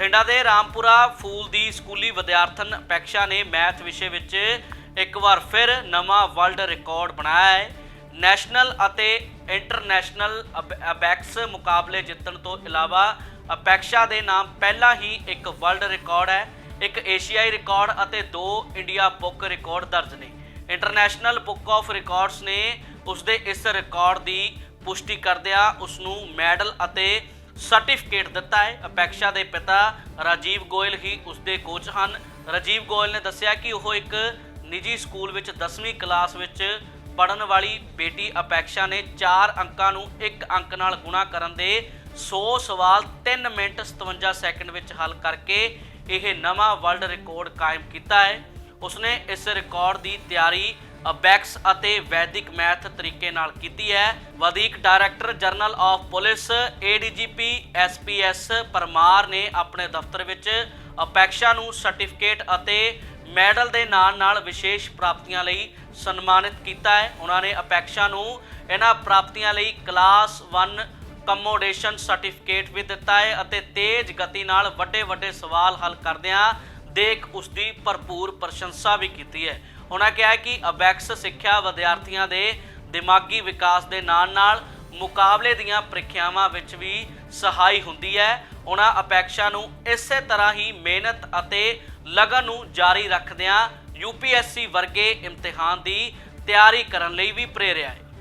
ਬਠਿੰਡਾ ਦੇ ਰਾਮਪੁਰਾ ਫੂਲ ਦੀ ਸਕੂਲੀ ਵਿਦਿਆਰਥਣ ਅਪੈਕਸ਼ਾ ਨੇ ਮੈਥ ਵਿਸ਼ੇ ਵਿੱਚ ਇੱਕ ਵਾਰ ਫਿਰ ਨਵਾਂ ਵਰਲਡ ਰਿਕਾਰਡ ਬਣਾਇਆ ਹੈ। ਨੈਸ਼ਨਲ ਅਤੇ ਇੰਟਰਨੈਸ਼ਨਲ ਅਬ- ਅਬੈਕਸ ਮੁਕਾਬਲੇ ਜਿੱਤਣ ਤੋਂ ਇਲਾਵਾ ਅਪੈਕਸ਼ਾ ਦੇ ਨਾਮ ਪਹਿਲਾਂ ਹੀ ਇੱਕ ਵਰਲਡ ਰਿਕਾਰਡ ਹੈ। ਇੱਕ ਏਸ਼ੀਆਈ ਰਿਕਾਰਡ ਅਤੇ ਦੋ ਇੰਡੀਆ ਬੁੱਕ ਰਿਕਾਰਡ ਦਰਜ ਨੇ। ਇੰਟਰਨੈਸ਼ਨਲ ਬੁੱਕ ਆਫ ਰਿਕਾਰਡਸ ਨੇ ਉਸ ਦੇ ਇਸ ਰਿਕਾਰਡ ਦੀ ਪੁਸ਼ਟੀ ਕਰਦਿਆਂ ਉਸ ਨੂੰ ਮੈਡਲ ਅਤੇ ਸਰਟੀਫਿਕੇਟ ਦਿੱਤਾ ਹੈ। ਅਪੈਕਸ਼ਾ ਦੇ ਪਿਤਾ ਰਾਜੀਵ ਗੋਇਲ ਹੀ ਉਸਦੇ ਕੋਚ ਹਨ। ਰਾਜੀਵ ਗੋਇਲ ਨੇ ਦੱਸਿਆ ਕਿ ਉਹ ਇੱਕ ਨਿੱਜੀ ਸਕੂਲ ਵਿੱਚ 10ਵੀਂ ਕਲਾਸ ਵਿੱਚ ਪੜਨ ਵਾਲੀ ਬੇਟੀ ਅਪੈਕਸ਼ਾ ਨੇ 4 ਅੰਕਾਂ ਨੂੰ 1 ਅੰਕ ਨਾਲ ਗੁਣਾ ਕਰਨ ਦੇ 100 ਸਵਾਲ 3 ਮਿੰਟ 57 ਸੈਕਿੰਡ ਵਿੱਚ ਹੱਲ ਕਰਕੇ ਇਹ ਨਵਾਂ ਵਰਲਡ ਰਿਕਾਰਡ ਕਾਇਮ ਕੀਤਾ ਹੈ। ਉਸਨੇ ਇਸ ਰਿਕਾਰਡ ਦੀ ਤਿਆਰੀ ਅਬੈਕਸ ਅਤੇ ਵੈਦਿਕ ਮੈਥ ਤਰੀਕੇ ਨਾਲ ਕੀਤੀ ਹੈ। ਵਧੀਕ director general of police ADGP SPS Parmar ਨੇ ਆਪਣੇ ਦਫ਼ਤਰ ਵਿੱਚ ਅਪੈਕਸ਼ਾ ਨੂੰ ਸਰਟੀਫਿਕੇਟ ਅਤੇ ਮੈਡਲ ਦੇ ਨਾਲ ਨਾਲ ਵਿਸ਼ੇਸ਼ ਪ੍ਰਾਪਤੀਆਂ ਲਈ ਸਨਮਾਨਿਤ ਕੀਤਾ ਹੈ। ਉਹਨਾਂ ਨੇ ਅਪੈਕਸ਼ਾ ਨੂੰ ਇਹਨਾਂ ਪ੍ਰਾਪਤੀਆਂ ਲਈ ਕਲਾਸ 1 ਕਮੋਡੇਸ਼ਨ ਸਰਟੀਫਿਕੇਟ ਵੀ ਦਿੱਤਾ ਹੈ ਅਤੇ ਤੇਜ਼ ਗਤੀ ਨਾਲ ਵੱਡੇ ਵੱਡੇ ਸਵਾਲ ਹੱਲ ਕਰਦਿਆਂ ਦੇਖ ਉਸ ਦੀ ਭਰਪੂਰ ਪ੍ਰਸ਼ੰਸਾ ਵੀ ਕੀਤੀ ਹੈ। ਉਹਨਾਂ ਕਿਹਾ ਕਿ ਅਬੈਕਸ ਸਿੱਖਿਆ ਵਿਦਿਆਰਥੀਆਂ ਦੇ ਦਿਮਾਗੀ ਵਿਕਾਸ ਦੇ ਨਾਲ-ਨਾਲ ਮੁਕਾਬਲੇ ਦੀਆਂ ਪ੍ਰੀਖਿਆਵਾਂ ਵਿੱਚ ਵੀ ਸਹਾਈ ਹੁੰਦੀ ਹੈ। ਉਹਨਾਂ ਅਪੇਕਸ਼ਾ ਨੂੰ ਇਸੇ ਤਰ੍ਹਾਂ ਹੀ ਮਿਹਨਤ ਅਤੇ ਲਗਨ ਨੂੰ ਜਾਰੀ ਰੱਖਦਿਆਂ ਯੂਪੀਐਸਸੀ ਵਰਗੇ ਇਮਤਿਹਾਨ ਦੀ ਤਿਆਰੀ ਕਰਨ ਲਈ ਵੀ ਪ੍ਰੇਰਿਆ ਹੈ।